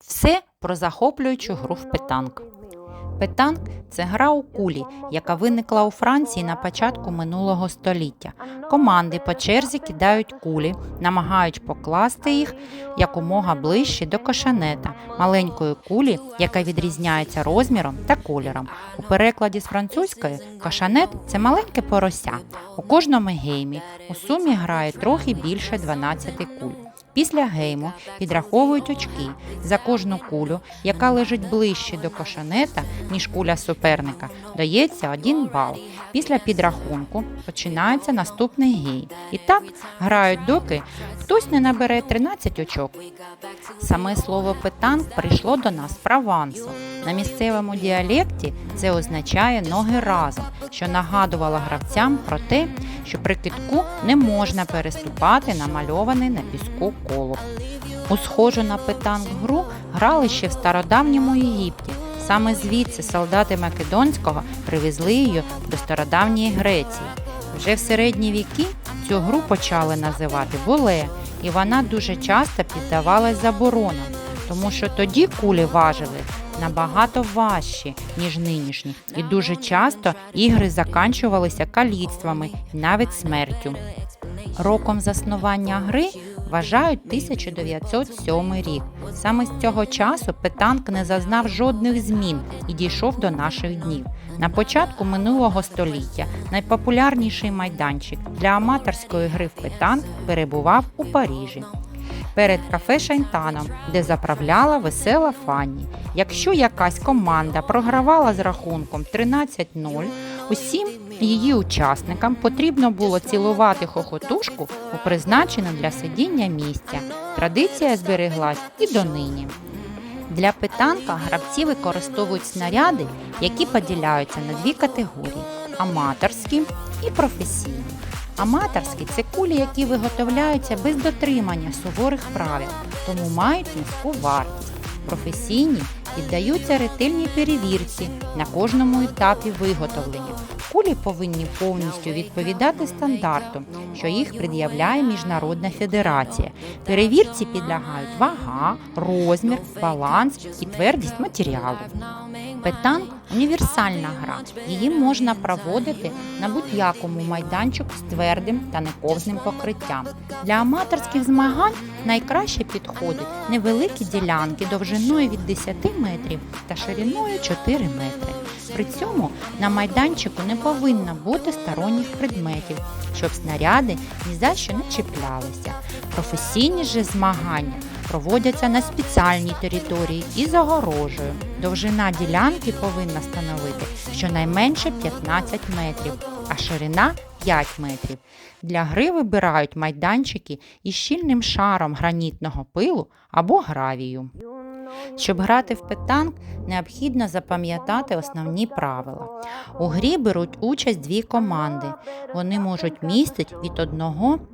Все про захоплюючу гру в петанк. Петанк це гра у кулі, яка виникла у Франції на початку минулого століття. Команди по черзі кидають кулі, намагають покласти їх якомога ближче до кошанета, маленької кулі, яка відрізняється розміром та кольором. У перекладі з французької кошанет це маленьке порося. У кожному геймі у сумі грає трохи більше 12 куль. Після гейму підраховують очки за кожну кулю, яка лежить ближче до кошанета, ніж куля суперника, дається один бал. Після підрахунку починається наступний гей. І так грають доки хтось не набере 13 очок. Саме слово петанк прийшло до нас з Провансу. На місцевому діалекті це означає ноги разом, що нагадувало гравцям про те, що при китку не можна переступати намальований на піску коло. У схожу на петанк гру грали ще в стародавньому Єгипті. Саме звідси солдати Македонського привезли її до стародавньої Греції. Вже в середні віки цю гру почали називати буле, і вона дуже часто піддавалась заборонам, тому що тоді кулі важили набагато важчі, ніж нинішні, і дуже часто ігри заканчувалися каліцтвами і навіть смертю. Роком заснування гри вважають 1907 рік. Саме з цього часу петанк не зазнав жодних змін і дійшов до наших днів. На початку минулого століття найпопулярніший майданчик для аматорської гри в петанк перебував у Парижі. Перед кафе Шайнтаном, де заправляла весела Фанні. Якщо якась команда програвала з рахунком 13-0, усім її учасникам потрібно було цілувати хохотушку у призначене для сидіння місця. Традиція збереглась і донині. Для питанка гравці використовують снаряди, які поділяються на дві категорії аматорські і професійні. Аматорські це кулі, які виготовляються без дотримання суворих правил, тому мають низьку вартість. Професійні піддаються ретельній перевірці на кожному етапі виготовлення. Кулі повинні повністю відповідати стандарту, що їх пред'являє Міжнародна федерація. Перевірці підлягають вага, розмір, баланс і твердість матеріалу. Петанк універсальна гра. Її можна проводити на будь-якому майданчику з твердим та нековзним покриттям. Для аматорських змагань найкраще підходять невеликі ділянки довжиною від 10 метрів та шириною 4 метри. При цьому на майданчику не повинно бути сторонніх предметів, щоб снаряди ні за що не чіплялися. Професійні же змагання проводяться на спеціальній території і з огорожею. Довжина ділянки повинна становити щонайменше 15 метрів, а ширина 5 метрів. Для гри вибирають майданчики із щільним шаром гранітного пилу або гравію. Щоб грати в петанк, необхідно запам'ятати основні правила. У грі беруть участь дві команди. Вони можуть містити від 1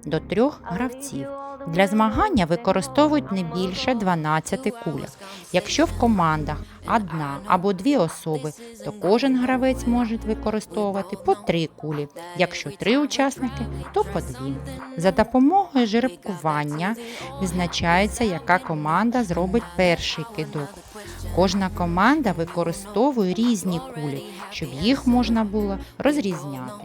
до 3 гравців. Для змагання використовують не більше 12 куляк. Якщо в командах одна або дві особи, то кожен гравець може використовувати по три кулі. Якщо три учасники, то по дві. За допомогою жеребкування визначається, яка команда зробить перший кидок. Кожна команда використовує різні кулі, щоб їх можна було розрізняти.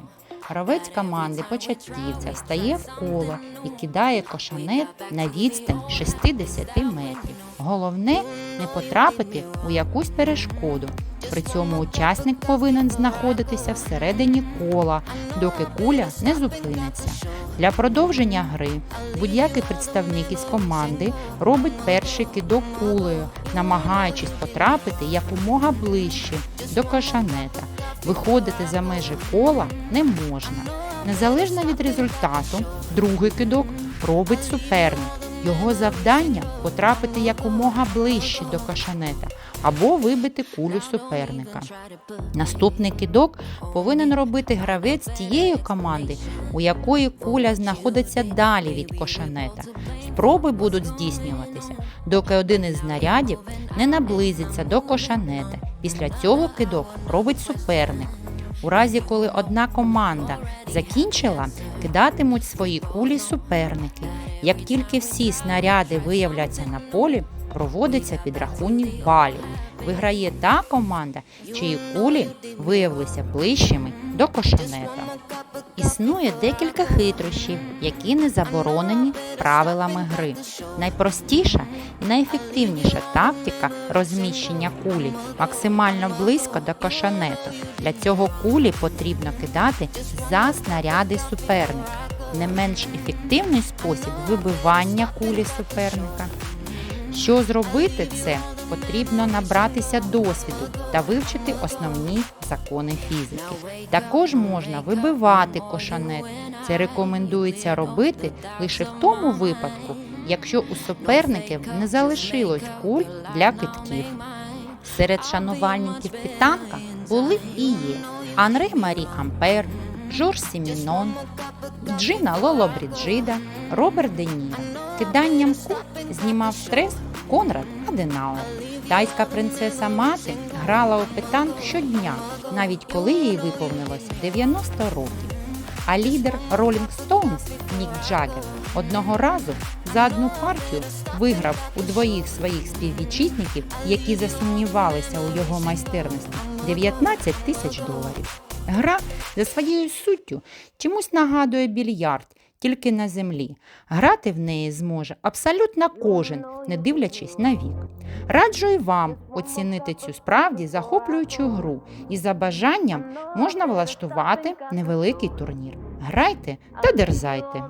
Гравець команди початківця встає в коло і кидає кошанет на відстань 60 метрів. Головне не потрапити у якусь перешкоду. При цьому учасник повинен знаходитися всередині кола, доки куля не зупиниться. Для продовження гри будь-який представник із команди робить перший кидок кулею, намагаючись потрапити якомога ближче до кошанета. Виходити за межі кола не можна. Незалежно від результату, другий кидок робить суперник. Його завдання потрапити якомога ближче до кошанета або вибити кулю суперника. Наступний кидок повинен робити гравець тієї команди, у якої куля знаходиться далі від кошанета. Спроби будуть здійснюватися, доки один із знарядів не наблизиться до кошанета. Після цього кидок робить суперник. У разі, коли одна команда закінчила, кидатимуть свої кулі суперники. Як тільки всі снаряди виявляться на полі, проводиться підрахунок балів. Виграє та команда, чиї кулі виявилися ближчими до кошенета. Існує декілька хитрощів, які не заборонені правилами гри. Найпростіша і найефективніша тактика розміщення кулі максимально близько до кошенету. Для цього кулі потрібно кидати за снаряди суперника. Не менш ефективний спосіб вибивання кулі суперника. Що зробити це, потрібно набратися досвіду та вивчити основні закони фізики. Також можна вибивати кошанет. Це рекомендується робити лише в тому випадку, якщо у суперників не залишилось куль для китків. Серед шанувальників питанка були і є Анре Марі Ампер, Жорж Сімінон, Джина Лоло Бріджида, Роберт Де Ніро. Киданням куль знімав стрес Конрад Аденауер. Тайська принцеса мати грала у питанк щодня, навіть коли їй виповнилося 90 років. А лідер Rolling Stones Нік Джаггер одного разу за одну партію виграв у двоїх своїх співвітчизників, які засумнівалися у його майстерності, 19 тисяч доларів. Гра за своєю суттю чомусь нагадує більярд, тільки на землі. Грати в неї зможе абсолютно кожен, не дивлячись на вік. Раджу і вам оцінити цю справді захоплюючу гру, і за бажанням можна влаштувати невеликий турнір. Грайте та дерзайте.